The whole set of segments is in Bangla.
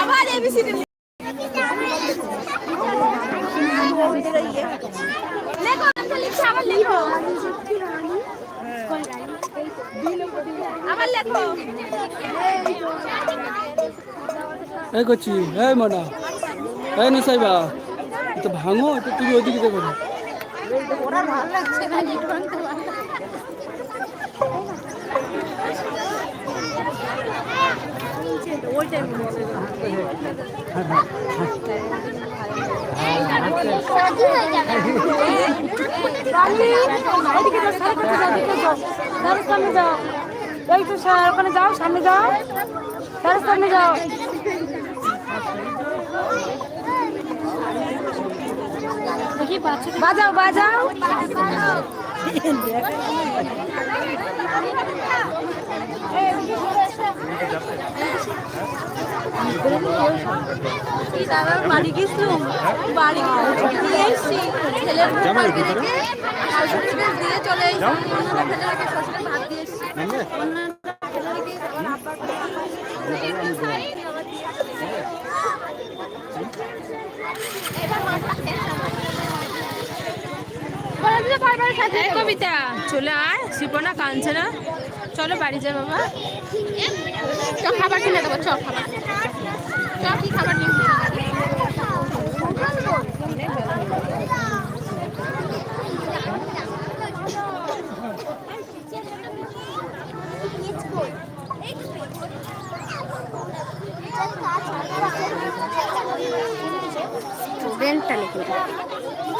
আবার এবিসিডি লেখো লিখছি আবার লেখো আবার লেখো এই করছি, এই মানা, এই না সাইবা তো ভাঙো তো তুমি ওদিকে দেখো না। সামনে যাও এই তো স্যার ওখানে যাও সামনে যাও। স্যার সামনে যাও। বাজাও বাজাও। বাড়ি গেছিলাম বাড়ি দিয়ে এসছি ছেলের দিয়ে চলে এসছি। অন্যরা ফেলে রেখে শ্বশুরের ভাত দিয়ে এসছি অন্যরা ফেলে রেখে আমার আব্বার এই কবিতা চলে আয় শিপনা কাঁদছে না চলো বাড়ি যা বাবা। চ খাবার কিনে দেবো চ খাবার। চ কি খাবার নিয়ে রেন্টালি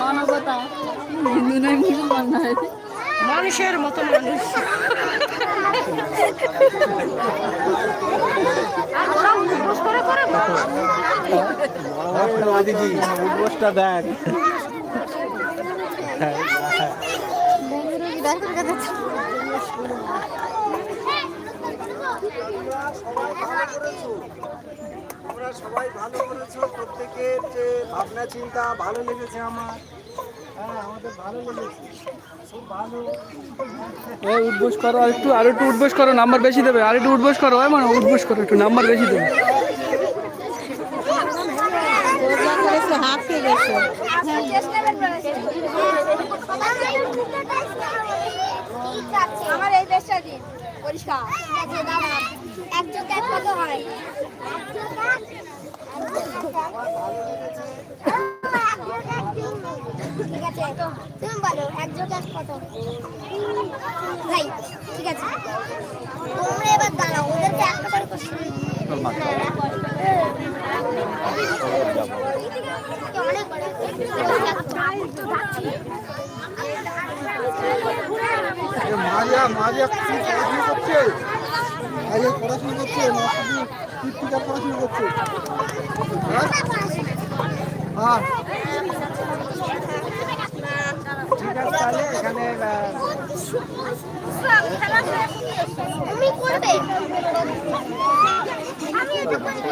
মানবতা হিন্দু নয় মুসলমান নয় মানুষের মতো মানুষ উদ্বোসটা দেখ তোমরা সবাই ভালো করেছ প্রত্যেকের যে ভাবনা চিন্তা ভালো লেগেছে আমার উদ্বোস করো একটু, আর একটু উদ্বোস করো নাম্বার বেশি দেবে। আর একটু উদ্বোস করো হয় মানে উদ্বোস করো, একটু নাম্বার বেশি দেবে। আমার এই দিন। পরিষ্কার। এক যোগ এক কত হয়। ঠিক আছে তুমি বলো এক যোগ এক কত ভাই ঠিক আছে। তোমরা এবার দাঁড়াও ওদেরকে একটা করে কোশ্চেন মারিয়া মারিয়া, কি পড়াশোনা করছে? মারিয়া পড়াশোনা করছে, না শুধু কীর্তিকার পড়াশোনা করছে। হ্যাঁ ঠিক আছে, তাহলে এখানে তুমি করবে আমি এটা করব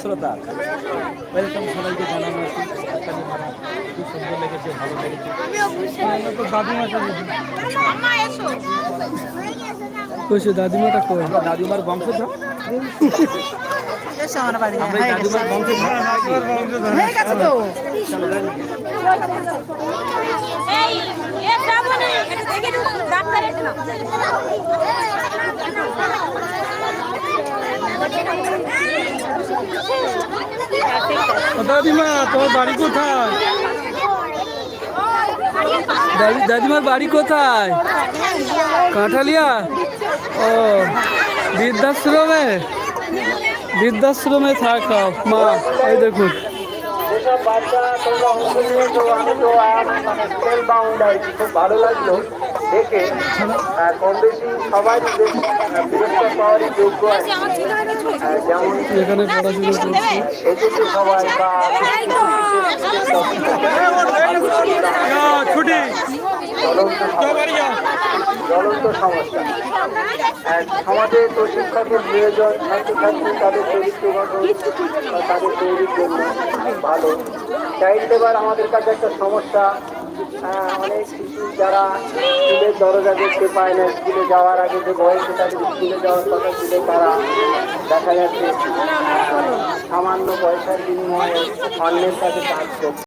শ্রোতা ওয়েলকাম সবাইকে জানানো খুব সুন্দর লেগেছে ভালো লেগেছে। তো কইছে দাদিমাটা কই দাদিমার বংশধর আমরা এই দাদিমার বংশধর এই এ যাব না এটা দেখে ডাক্তার এসে না দাদিমা তোমার বাড়ি কোথায়? দাদি দাদিমার বাড়ি কোথায়? কাঁঠালিয়া? ও বৃদ্ধাশ্রমে? বৃদ্ধাশ্রমে থাকা মা এই দেখুন। যেসব বাচ্চা তোমরা অংশ নিয়েছো আমি তো মানে স্কেল বাউন্ড আর খুব ভালো লাগল দেখে কম বেশি সবাই পুরস্কার পাওয়ারই যোগ্য আছে যেমন এখানে পড়াশোনা করছি এসেছে সবাই বা ছুটি। জ্বলন্ত জ্বলন্ত সমস্যা সমাজে তো শিক্ষকের প্রয়োজন ছাত্রছাত্রী তাদের চরিত্র গঠন তাদের তৈরির জন্য ভালো চাইল্ড লেবার আমাদের কাছে একটা সমস্যা অনেক শিশু যারা স্কুলের দরজা দেখতে পায় না স্কুলে যাওয়ার আগে যে বয়সে তাদের স্কুলে যাওয়ার কথা ছিল তারা দেখা যাচ্ছে সামান্য পয়সার বিনিময়ে অন্যের কাছে কাজ করছে।